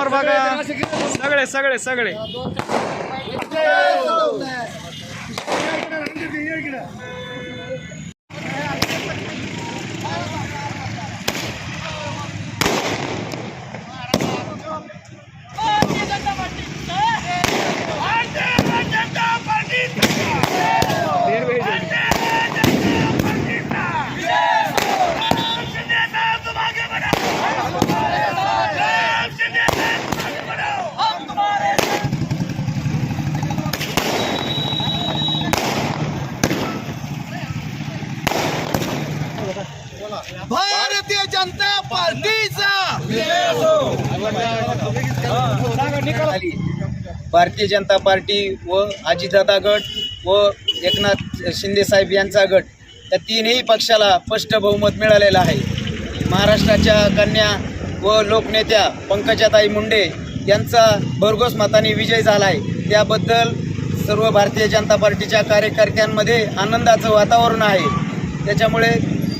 समोर बघा. सगळे सगळे सगळे. भारतीय जनता पार्टीचा! भारतीय जनता पार्टी व अजितदादा गट व एकनाथ शिंदे साहेब यांचा गट या तीनही पक्षाला स्पष्ट बहुमत मिळालेलं आहे. महाराष्ट्राच्या कन्या व लोकनेत्या पंकजाताई मुंडे यांचा भरघोस मताने विजय झाला आहे त्याबद्दल सर्व भारतीय जनता पार्टीच्या कार्यकर्त्यांमध्ये आनंदाचं वातावरण आहे. त्याच्यामुळे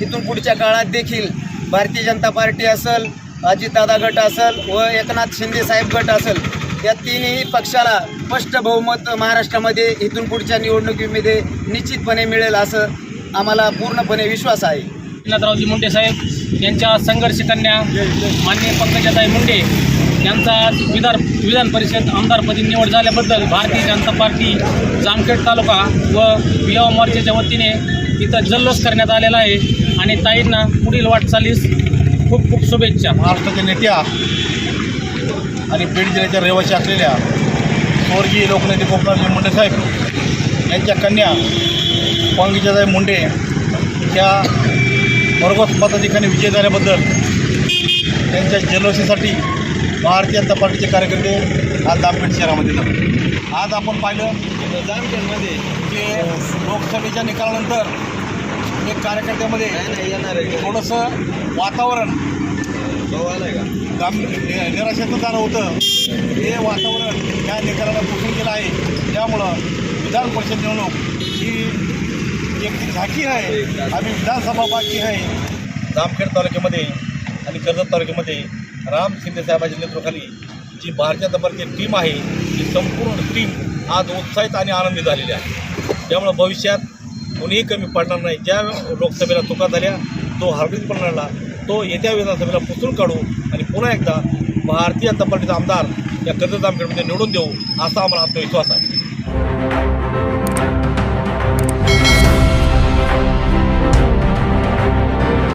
इथून पुढच्या काळात देखील भारतीय जनता पार्टी असेल अजितदादा गट असेल व एकनाथ शिंदे साहेब गट असेल या तिन्ही पक्षाला स्पष्ट बहुमत महाराष्ट्रामध्ये इथून पुढच्या निवडणुकीमध्ये निश्चितपणे मिळेल असं आम्हाला पूर्णपणे विश्वास आहे. एकनाथरावजी मुंडे साहेब यांच्या संघर्ष कन्या माननीय पंकजाताई मुंडे यांचा आज विधान विधान परिषद आमदारपदी निवड झाल्याबद्दल भारतीय जनता पार्टी जामखेड तालुका व युवा मोर्चाच्या वतीने इथं जल्लोष करण्यात आलेला आहे. आणि ताईंना पुढील वाटचालीस खूप खूप शुभेच्छा. महाराष्ट्राच्या नेत्या आणि बीड जिल्ह्याच्या रहिवासी असलेल्या स्वर्गीय लोकनेते गोपनाथजी मुंडे साहेब यांच्या कन्या पंकजाताई मुंडे या भरघोस मताधिकाने विजय झाल्याबद्दल त्यांच्या जल्लोषीसाठी भारतीय जनता पार्टीचे कार्यकर्ते आज जामखेड शहरामध्ये जातात. आज आपण पाहिलं जामखेडमध्ये की लोकसभेच्या निकालानंतर एक कार्यकर्त्यामध्ये थोडंसं वातावरण गाम नि- निराशेचं झालं होतं. हे वातावरण या निकालाला पोषण गेलं आहे. त्यामुळं विधान परिषद निवडणूक ही एक झाकी आहे आम्ही विधानसभा बाकी आहे. जामखेड तालुक्यामध्ये आणि कर्जत तालुक्यामध्ये राम शिंदे साहेबांच्या नेतृत्वाखाली जी भारतीय जनता पार्टीची टीम आहे ती संपूर्ण टीम आज उत्साहित आणि आनंदी झालेली आहे. त्यामुळं भविष्यात कोणीही कमी पडणार नाही. ज्या लोकसभेला चुका झाल्या तो हरडीत पडणारला तो येत्या विधानसभेला पुसून काढू आणि पुन्हा एकदा भारतीय जनता पार्टीचा आमदार या कर्जत जामखेडमध्ये निवडून देऊ असा आम्हाला आत्मविश्वास आहे.